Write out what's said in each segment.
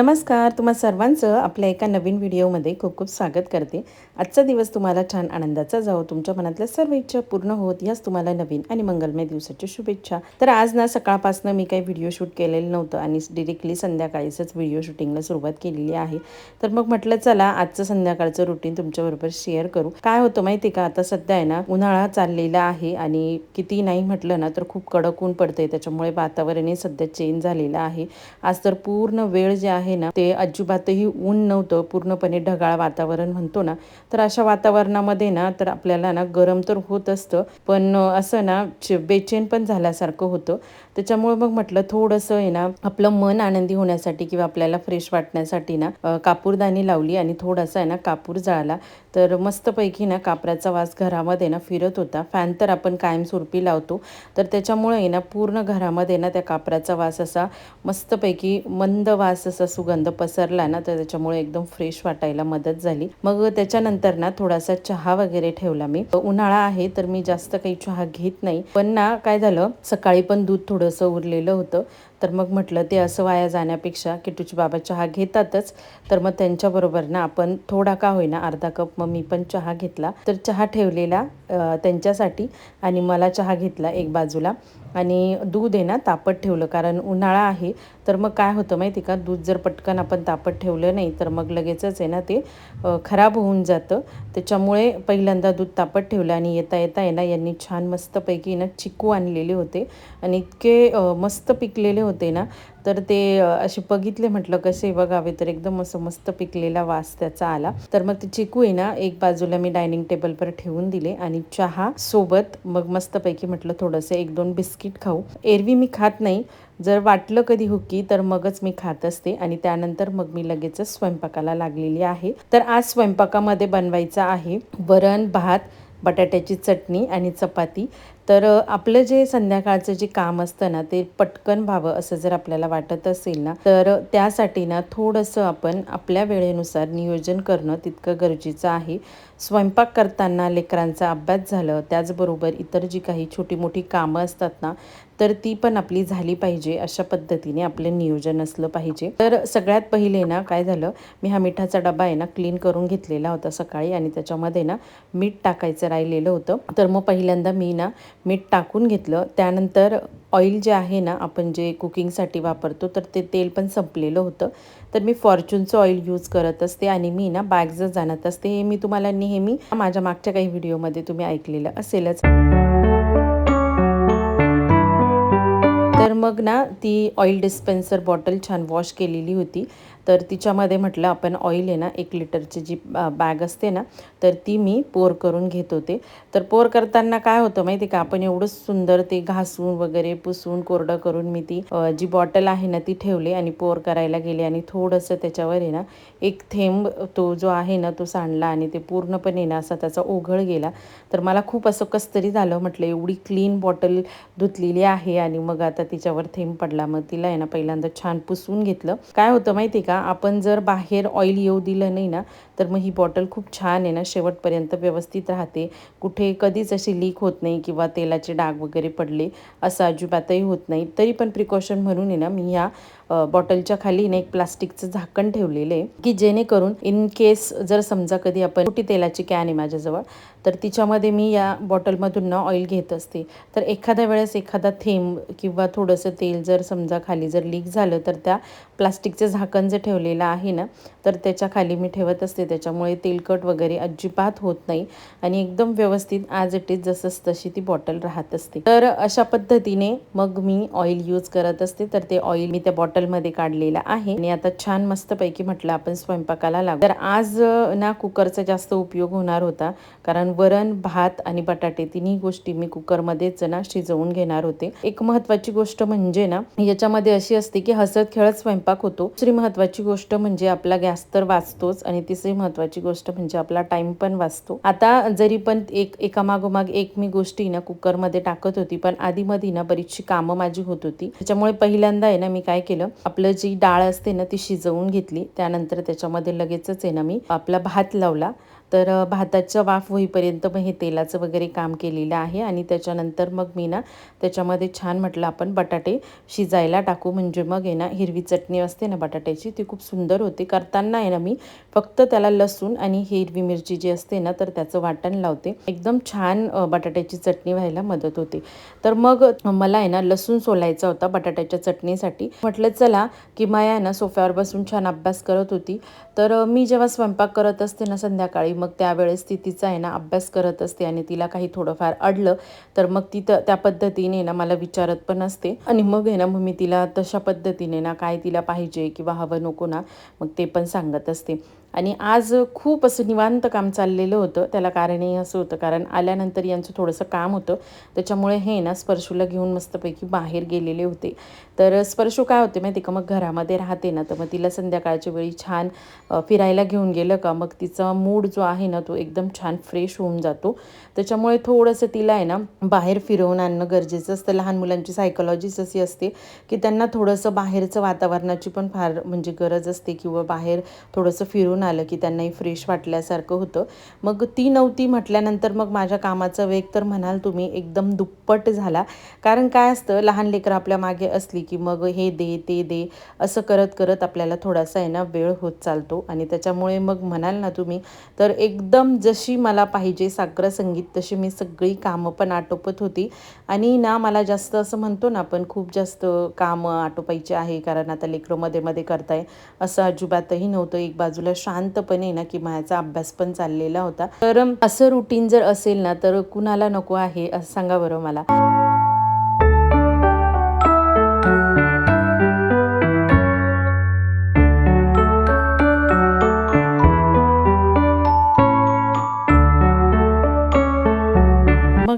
नमस्कार तुम्हा सर्वांचं आपल्या एका नवीन व्हिडिओमध्ये खूप खूप स्वागत करते. आजचा दिवस तुम्हाला छान आनंदाचा जावो तुमच्या मनातल्या सर्व इच्छा पूर्ण होत याच तुम्हाला नवीन आणि मंगलमय दिवसाची शुभेच्छा. तर आज ना सकाळपासून मी काही व्हिडिओ शूट केलेलं नव्हतं आणि डिरेक्टली संध्याकाळीच व्हिडिओ शूटिंगला सुरुवात केलेली आहे. तर मग म्हटलं चला आजचं संध्याकाळचं रुटीन तुमच्याबरोबर शेअर करू. काय होतं माहिती का? आता सध्या आहे ना उन्हाळा चाललेला आहे आणि किती नाही म्हटलं ना तर खूप कडक ऊन पडतंय. त्याच्यामुळे वातावरणही सध्या चेंज झालेलं आहे. आज तर पूर्ण वेळ जे आहे ना ते अजिबातही ऊन नव्हतं पूर्णपणे ढगाळ वातावरण म्हणतो ना. तर अशा वातावरणामध्ये ना तर आपल्याला ना गरम तर होत असतं पण असं ना बेचैन पण झाल्यासारखं होतं. त्याच्यामुळे मग म्हटलं थोडंसं आहे ना आपलं मन आनंदी होण्यासाठी किंवा आपल्याला फ्रेश वाटण्यासाठी ना कापूरदाणी कापूरदानी लावली आणि थोडासा आहे ना कापूर जाळला. तर मस्तपैकी ना कापराचा वास घरामध्ये ना फिरत होता. फॅन तर आपण कायमस्वरूपी लावतो. तर त्याच्यामुळे आहे ना पूर्ण घरामध्ये ना त्या कापराचा वास असा मस्तपैकी मंद वास असा सुगंध पसरला ना तर त्याच्यामुळे एकदम फ्रेश वाटायला मदत झाली. मग त्याच्यानंतर ना थोडासा चहा वगैरे ठेवला मी. उन्हाळा आहे तर मी जास्त काही चहा घेत नाही. पण ना काय झालं सकाळी पण दूध थोडं थोडंसं उरलेलं होतं. तर मग म्हटलं ते असं वाया जाण्यापेक्षा किटूची बाबा चहा घेतातच. तर मग त्यांच्याबरोबर ना आपण थोडा का होईना अर्धा कप मग मी पण चहा घेतला. तर चहा ठेवलेला त्यांच्यासाठी आणि मला चहा घेतला एक बाजूला. आणि दूध आहे ना तापत ठेवलं. कारण उन्हाळा आहे तर मग काय होतं माहिती का? दूध जर पटकन आपण तापत ठेवलं नाही तर मग लगेचच आहे ना ते खराब होऊन जातं. त्याच्यामुळे पहिल्यांदा दूध तापत ठेवलं आणि येता येता आहे ना यांनी छान मस्तपैकी ना चिकू आणलेले होते. आणि इतके मस्त पिकलेले होते ना तर ते असे बघितले म्हटलं कसे बघावे? तर एकदम असं मस्त पिकलेला वास त्याचा आला. तर मग ते चिकू आहे ना एक बाजूला मी डायनिंग टेबलवर ठेवून दिले. आणि चहा सोबत मग मस्तपैकी म्हटलं थोडंसं एक दोन बिस्किट खाऊ. एरवी मी खात नाही. जर वाटलं कधी हुकी तर मगच मी खात असते आणि त्यानंतर मग मी लगेचच स्वयंपाकाला लागलेली आहे. तर आज स्वयंपाकामध्ये बनवायचं आहे वरण भात बटाट्याची चटणी आणि चपाती. तर आपलं जे संध्याकाळचं जे काम असतं ना ते पटकन व्हावं असं जर आपल्याला वाटत असेल ना तर त्यासाठी ना थोडंसं आपण आपल्या वेळेनुसार नियोजन करणं तितकं गरजेचं आहे. स्वयंपाक करताना लेकरांचा अभ्यास झालं त्याचबरोबर इतर जी काही छोटी मोठी कामं असतात ना तर ती पण आपली झाली पाहिजे अशा पद्धतीने आपलं नियोजन असलं पाहिजे. तर सगळ्यात पहिले ना काय झालं मी हा मिठाचा डबा आहे ना क्लीन करून घेतलेला होता सकाळी आणि त्याच्यामध्ये ना मीठ टाकायचं राहिलेलं होतं. तर मग पहिल्यांदा मी ना मीठ टाकून घेतलं. त्यानंतर ऑइल जे आहे ना आपण जे कुकिंगसाठी वापरतो तर ते तेल पण संपलेलं होतं. तर मी फॉर्च्यूनचं ऑइल यूज करत असते आणि मी ना बॅगचं जाणत असते. हे मी तुम्हाला नेहमी माझ्या मागच्या काही व्हिडिओमध्ये तुम्ही ऐकलेलं असेलच. तर मग ना ती ऑइल डिस्पेन्सर बॉटल छान वॉश केलेली होती. तर तिच्यामध्ये म्हटलं आपण ऑइल आहे ना एक लिटरची जी बॅग असते ना तर ती मी पोर करून घेत होते. तर पोर करताना काय होतं माहिती का? आपण एवढं सुंदर ते घासून वगैरे पुसून कोरडं करून मी ती जी बॉटल आहे ना ती ठेवली आणि पोर करायला गेले. आणि थोडंसं त्याच्यावर आहे ना एक थेंब तो जो आहे ना तो सांडला आणि ते पूर्णपणे ना असा त्याचा ओघळ गेला. तर मला खूप असं कसतरी झालं म्हटलं एवढी क्लीन बॉटल धुतलेली आहे आणि मग आता तिच्यावर थेंब पडला. मग तिला आहे ना पहिल्यांदा छान पुसून घेतलं. काय होतं माहिती का? आपण जर बाहेर ऑइल येऊ दिलं नाही ना तर मग ही बॉटल खूप छान आहे ना शेवटपर्यंत व्यवस्थित राहते. कुठे कधीच अशी लीक होत नाही किंवा तेलाचे डाग वगैरे पडले असं अजिबातही होत नाही. तरी पण प्रिकॉशन म्हणून आहे ना मी ह्या बॉटलच्या खाली ना एक प्लास्टिकचं झाकण ठेवलेलं आहे की जेणेकरून इन केस जर समजा कधी आपण मोठी तेलाची कॅन आहे माझ्याजवळ तर तिच्यामध्ये मी या बॉटलमधून ना ऑइल घेत असते. तर एखाद्या वेळेस एखादा थेंब किंवा थोडंसं तेल जर समजा खाली जर लीक झालं तर त्या प्लास्टिकचं झाकण जे ठेवलेलं आहे ना तर त्याच्याखाली मी ठेवत असते. त्याच्यामुळे तेलकट वगैरे अजिबात होत नाही आणि एकदम व्यवस्थित आज इट इज जसंच तशी ती बॉटल राहत असते. तर अशा पद्धतीने मग मी ऑइल यूज करत असते. तर ते ऑइल मी त्या बॉटलमध्ये काढलेलं आहे. आणि आता छान मस्तपैकी म्हटलं आपण स्वयंपाकाला लागू. तर आज ना कुकरचा जास्त उपयोग होणार होता. कारण वरण भात आणि बटाटे तिन्ही गोष्टी मी कुकरमध्येच ना शिजवून घेणार होते. एक महत्वाची गोष्ट म्हणजे ना याच्यामध्ये अशी असते की हसत खेळत स्वयंपाक होतो. दुसरी महत्वाची गोष्ट म्हणजे आपला गॅस तर वाचतोच आणि तिसरी महत्वाची गोष्ट म्हणजे आपला टाइम पण वाचतो. आता जरी पण एक एकामागोमाग एक मी गोष्टी ना कुकरमध्ये टाकत होती पण आधी मधी ना बरीचशी कामं माझी होत होती. त्याच्यामुळे पहिल्यांदा आहे ना मी काय केलं आपलं जी डाळ असते ना ती शिजवून घेतली. त्यानंतर त्याच्यामध्ये लगेचच आहे ना मी आपला भात लावला. तर भाताचं वाफ होईपर्यंत मग हे तेलाचं वगैरे काम केलेलं आहे आणि त्याच्यानंतर मग मी ना त्याच्यामध्ये छान म्हटलं आपण बटाटे शिजायला टाकू. म्हणजे मग आहे ना हिरवी चटणी असते ना बटाट्याची ती खूप सुंदर होते. करताना आहे ना मी फक्त त्याला लसूण आणि हिरवी मिरची जी असते ना तर त्याचं वाटण लावते. एकदम छान बटाट्याची चटणी व्हायला मदत होते. तर मग मला आहे ना लसूण सोलायचा होता बटाट्याच्या चटणीसाठी. म्हटलं चला की माया आहे ना सोफ्यावर बसून छान अभ्यास करत होती. तर मी जेव्हा स्वयंपाक करत असते ना संध्याकाळी मग त्यावेळेस ती तिचा आहे ना अभ्यास करत असते आणि तिला काही थोडंफार अडलं तर मग ती त्या पद्धतीने ना मला विचारत पण असते. आणि मग आहे ना मग मी तिला तशा पद्धतीने ना काय तिला पाहिजे किंवा हवं नको ना मग ते पण सांगत असते. आणि आज खूप असं निवांत काम चाललेलं होतं. त्याला कारणही असं होतं. कारण आल्यानंतर यांचं थोडंसं काम होतं. त्याच्यामुळे हे ना स्पर्शूला घेऊन मस्तपैकी बाहेर गेलेले होते. तर स्पर्शू काय होते माहिती का? मग घरामध्ये राहते ना. तर मग तिला संध्याकाळच्या वेळी छान फिरायला घेऊन गेलं का? मग तिचा मूड जो आहे ना तो एकदम छान फ्रेश होऊन जातो. त्याच्यामुळे थोडंसं तिला आहे ना बाहेर फिरवून आणणं गरजेचं असतं. लहान मुलांची सायकोलॉजीच अशी असते की त्यांना थोडंसं बाहेरचं वातावरणाची पण फार म्हणजे गरज असते किंवा बाहेर थोडंसं फिरून आलं की त्यांनाही फ्रेश वाटल्यासारखं होतं. मग ती नव्हती म्हटल्यानंतर मग माझ्या कामाचा वेग तर म्हणाल तुम्ही एकदम दुप्पट झाला. कारण काय असतं लहान लेकरं आपल्या मागे असली की मग हे दे ते दे असं करत करत आपल्याला थोडासा आहे ना वेळ होत चालतो. आणि त्याच्यामुळे मग म्हणाल ना तुम्ही तर एकदम जशी मला पाहिजे साग्र संगीत तशी मी सगळी कामं पण आटोपत होती. आणि ना मला जास्त असं म्हणतो ना आपण खूप जास्त कामं आटोपायची आहे. कारण आता लेकरं मध्ये मध्ये करताय असं अजिबातही नव्हतं. एक बाजूला शांतपणे ना की माझा अभ्यास पण चाललेला होता. तर असं रुटीन जर असेल ना तर कुणाला नको आहे? असं सांगा बरं मला.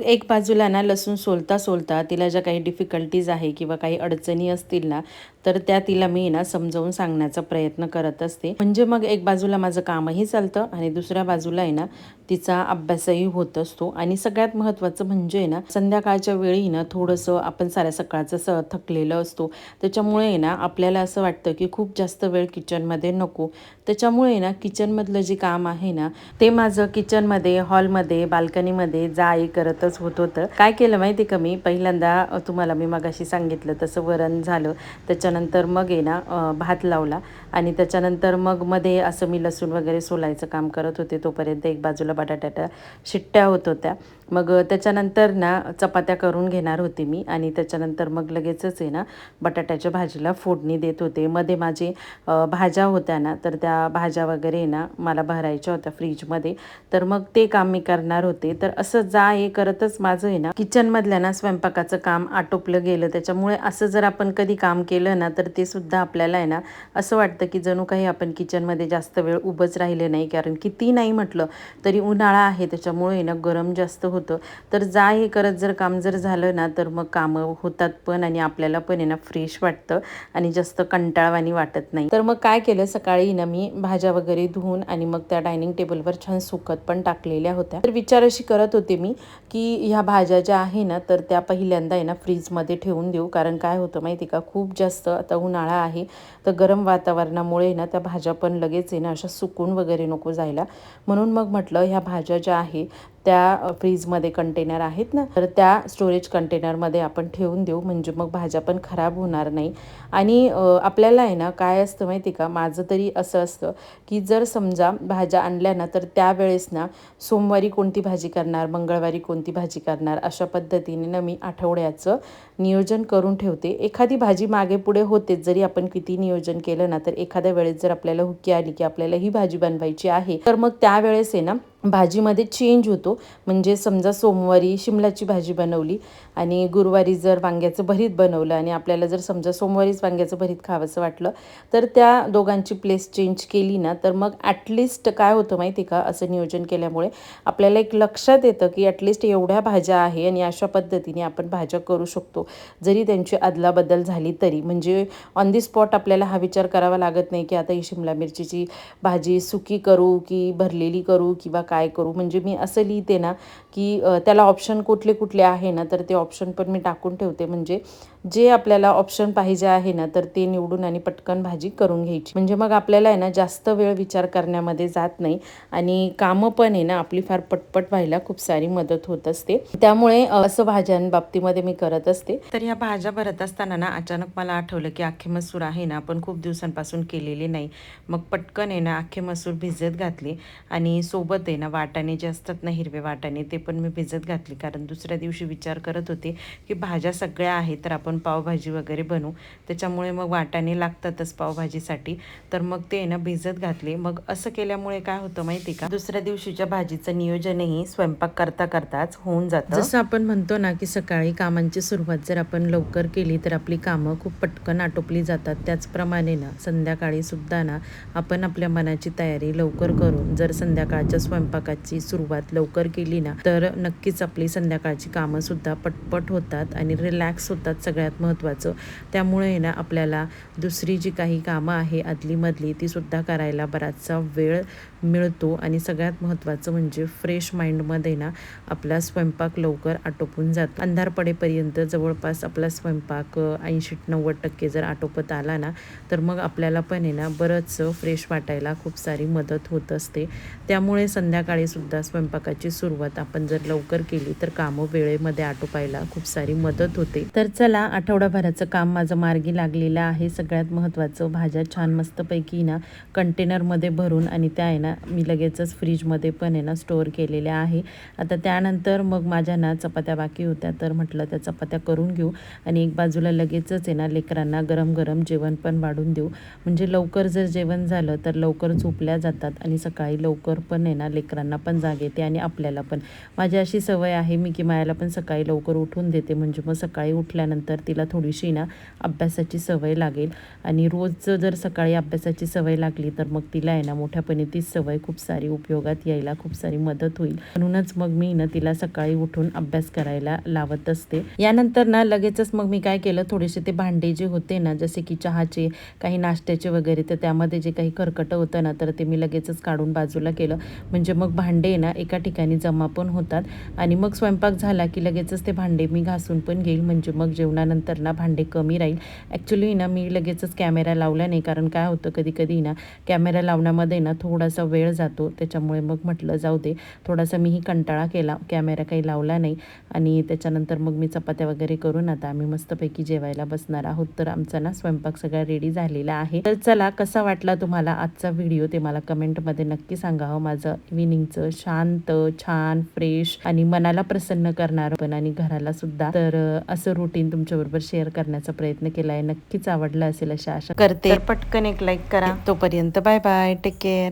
मग एक बाजूला ना लसूण सोलता सोलता तिला ज्या काही डिफिकल्टीज आहे किंवा काही अडचणी असतील ना तर त्या तिला मी ना समजावून सांगण्याचा प्रयत्न करत असते. म्हणजे मग एक बाजूला माझं कामही चालतं आणि दुसऱ्या बाजूला आहे ना तिचा अभ्यासही होत असतो. आणि सगळ्यात महत्त्वाचं म्हणजे ना संध्याकाळच्या वेळी ना थोडंसं आपण साऱ्या सकाळचं स थकलेलं असतो. त्याच्यामुळे आहे ना आपल्याला असं वाटतं की खूप जास्त वेळ किचनमध्ये नको. त्याच्यामुळे ना किचनमधलं जे काम आहे ना ते माझं किचनमध्ये हॉलमध्ये बाल्कनीमध्ये जाई करतच होत होतं. काय केलं माहिती का मी? पहिल्यांदा तुम्हाला मी मगाशी सांगितलं तसं वरण झालं. त्याच्यानंतर मग आहे ना भात लावला. आणि त्याच्यानंतर मग मध्ये असं मी लसूण वगैरे सोलायचं काम करत होते. तोपर्यंत एक बाजूला बटाट्याच्या शिट्ट्या होत होत्या. मग त्याच्यानंतर ना चपात्या करून घेणार होते मी आणि त्याच्यानंतर मग लगेचच आहे ना बटाट्याच्या भाजीला फोडणी देत होते. मध्ये माझे भाज्या होत्या ना तर त्या भाज्या वगैरे ना मला भरायच्या होत्या फ्रीजमध्ये. तर मग ते काम मी करणार होते. तर असं जा हे करतच माझं आहे ना किचनमधल्या ना स्वयंपाकाचं काम आटोपलं गेलं. त्याच्यामुळे असं जर आपण कधी काम केलं ना तर ते सुद्धा आपल्याला आहे ना असं वाटतं की जणू काही आपण किचनमध्ये जास्त वेळ उभंच राहिले नाही. कारण किती नाही म्हटलं तरी उन्हाळा आहे त्याच्यामुळे आहे ना गरम जास्त होतं. तर जा हे करत जर काम जर झालं ना तर मग कामं होतात पण आणि आपल्याला पण आहे ना फ्रेश वाटतं आणि जास्त कंटाळवाणी वाटत नाही. तर मग काय केलं? सकाळी ना मी भाज्या वगैरे धुवून आणि मग त्या डायनिंग टेबलवर छान सुकत पण टाकलेल्या होत्या. तर विचार अशी करत होते मी की ह्या भाज्या ज्या आहे ना तर त्या पहिल्यांदा आहे ना फ्रीजमध्ये ठेवून देऊ. कारण काय होतं माहिती का? खूप जास्त आता उन्हाळा आहे. तर गरम वातावरणामुळे ना त्या भाज्या पण लगेच आहे ना अशा सुकून वगैरे नको जायला. म्हणून मग म्हटलं ह्या भाज्या ज्या आहे त्या फ्रीजमध्ये कंटेनर आहेत ना तर त्या स्टोरेज कंटेनरमध्ये आपण ठेवून देऊ. म्हणजे मग भाज्या पण खराब होणार नाही. आणि आपल्याला आहे ना काय असतं माहिती का? माझं तरी असं असतं की जर समजा भाज्या आणल्या ना तर त्यावेळेस ना सोमवारी कोणती भाजी करणार मंगळवारी कोणती भाजी करणार अशा पद्धतीने ना मी आठवड्याचं नियोजन करून ठेवते. एखादी भाजी मागे पुढे होतेच जरी आपण किती नियोजन केलं ना तर एखाद्या वेळेस जर आपल्याला हुकी आली की आपल्याला ही भाजी बनवायची आहे तर मग त्यावेळेस आहे ना भाजीमध्ये चेंज होतो. म्हणजे समजा सोमवारी शिमलाची भाजी बनवली आणि गुरुवारी जर वांग्याचं भरीत बनवलं आणि आपल्याला जर समजा सोमवारीच वांग्याचं भरीत खावंसं वाटलं तर त्या दोघांची प्लेस चेंज केली ना तर मग ॲटलिस्ट काय होतं माहिती का? असं नियोजन केल्यामुळे आपल्याला एक लक्षात येतं की ॲटलिस्ट एवढ्या भाज्या आहे आणि अशा पद्धतीने आपण भाज्या करू शकतो. जरी त्यांची अदलाबदल झाली तरी. म्हणजे ऑन दी स्पॉट आपल्याला हा विचार करावा लागत नाही की आता ही शिमला मिरचीची भाजी सुकी करू की भरलेली करू किंवा काय करू. म्हणजे मी असं लिहिते ना की त्याला ऑप्शन कुठले कुठले आहे ना तर ते ऑप्शन पण मी टाकून ठेवते. म्हणजे जे आपल्याला ऑप्शन पाहिजे आहे ना तर ते निवडून आणि पटकन भाजी करून घ्यायची. म्हणजे मग आपल्याला आहे ना जास्त वेळ विचार करण्यामध्ये जात नाही आणि कामं पण आहे ना आपली फार पटपट व्हायला खूप सारी मदत होत असते. त्यामुळे असं भाज्यांबाबतीमध्ये मी करत असते. तर ह्या भाज्या भरत असताना ना अचानक मला आठवलं की अख्खे मसूर आहे ना आपण खूप दिवसांपासून केलेले नाही. मग पटकन आहे ना अख्खे मसूर भिजत घातले आणि सोबत आहे ना वाटाणे जे असतात ना हिरवे वाटाणे ते पण मी भिजत घातले. कारण दुसऱ्या दिवशी विचार करत होते की भाज्या सगळ्या आहेत तर आपण आपण पावभाजी वगैरे बनवू. त्याच्यामुळे मग वाटाणे लागतातच पावभाजीसाठी. तर मग ते आहे ना भिजत घातले. मग असं केल्यामुळे काय होतं माहिती का? दुसऱ्या दिवशीच्या भाजीचं नियोजनही स्वयंपाक करता करताच होऊन जातं. जसं आपण म्हणतो ना की सकाळी कामांची सुरुवात जर आपण लवकर केली तर आपली कामं खूप पटकन आटोपली जातात. त्याचप्रमाणे ना संध्याकाळी सुद्धा ना आपण आपल्या मनाची तयारी लवकर करून जर संध्याकाळच्या स्वयंपाकाची सुरुवात लवकर केली ना तर नक्कीच आपली संध्याकाळची कामं सुद्धा पटपट होतात आणि रिलॅक्स होतात सगळ्यात महत्त्वाचं. त्यामुळे ना आपल्याला दुसरी जी काही कामं आहे आदलीमधली तीसुद्धा करायला बराचसा वेळ मिळतो. आणि सगळ्यात महत्त्वाचं म्हणजे फ्रेश माइंडमध्ये ना आपला स्वयंपाक लवकर आटोपून जातो. अंधार पडेपर्यंत जवळपास आपला स्वयंपाक ऐंशी नव्वद टक्के जर आटोपत आला ना तर मग आपल्याला पण आहे ना बरंचसं फ्रेश वाटायला खूप सारी मदत होत असते. त्यामुळे संध्याकाळीसुद्धा स्वयंपाकाची सुरुवात आपण जर लवकर केली तर कामं वेळेमध्ये आटोपायला खूप सारी मदत होते. तर चला आठवडाभराचं काम माझं मार्गी लागलेलं आहे. सगळ्यात महत्त्वाचं भाज्या छान मस्तपैकी ना कंटेनरमध्ये भरून आणि त्या आहे ना मी लगेचच फ्रीजमध्ये पण आहे ना स्टोअर केलेल्या आहे. आता त्यानंतर मग माझ्या ना चपात्या बाकी होत्या तर म्हटलं त्या चपात्या करून घेऊ आणि एक बाजूला लगेचच आहे ना लेकरांना गरम गरम जेवण पण वाढून देऊ. म्हणजे लवकर जर जेवण झालं तर लवकर झोपल्या जातात आणि सकाळी लवकर पण आहे ना लेकरांना पण जाग येते आणि आपल्याला पण. माझी अशी सवय आहे मी की मायाला पण सकाळी लवकर उठून देते. म्हणजे मग सकाळी उठल्यानंतर तिला थोडीशी ना अभ्यासाची सवय लागेल. आणि रोज जर सकाळी अभ्यासाची सवय लागली तर मग तिला आहे ना मोठ्यापणे ती सवय खूप सारी उपयोगात यायला खूप सारी मदत होईल. म्हणूनच मग मी ना तिला सकाळी उठून अभ्यास करायला लावत असते. यानंतर ना लगेचच मग मी काय केलं थोडेसे ते भांडे जे होते ना जसे की चहाचे काही नाश्त्याचे वगैरे तर त्यामध्ये जे काही करकटं होतं ना तर ते मी लगेचच काढून बाजूला केलं. म्हणजे मग भांडे ना एका ठिकाणी जमा पण होतात. आणि मग स्वयंपाक झाला की लगेचच ते भांडे मी घासून पण घेईल. म्हणजे मग जेवणानंतर ना भांडे कमी राहील. ॲक्च्युली ना मी लगेचच कॅमेरा लावला नाही कारण काय होतं कधी कधी ना कॅमेरा लावण्यामध्ये ना थोडासा वेळ जातो. त्याच्यामुळे मग म्हटलं जाऊ दे. थोडासा मीही कंटाळा केला. कॅमेरा काही लावला नाही. आणि त्याच्यानंतर मग मी चपात्या वगैरे करून आता आम्ही मस्तपैकी जेवायला बसणार आहोत. तर आमचा ना स्वयंपाक सगळा रेडी झालेला आहे. तर चला कसा वाटला तुम्हाला आजचा व्हिडिओ ते मला कमेंटमध्ये नक्की सांगा हो. माझं इव्हिनिंगचं शांत छान फ्रेश आणि मनाला प्रसन्न करणारं पण आणि घराला सुद्धा. तर असं रुटीन तुमच्या तुमच्याबरोबर शेअर करण्याचा प्रयत्न केला आहे नक्कीच आवडला असेल अशा आशा करते. पटकन एक लाईक करा. तोपर्यंत बाय बाय टेक केअर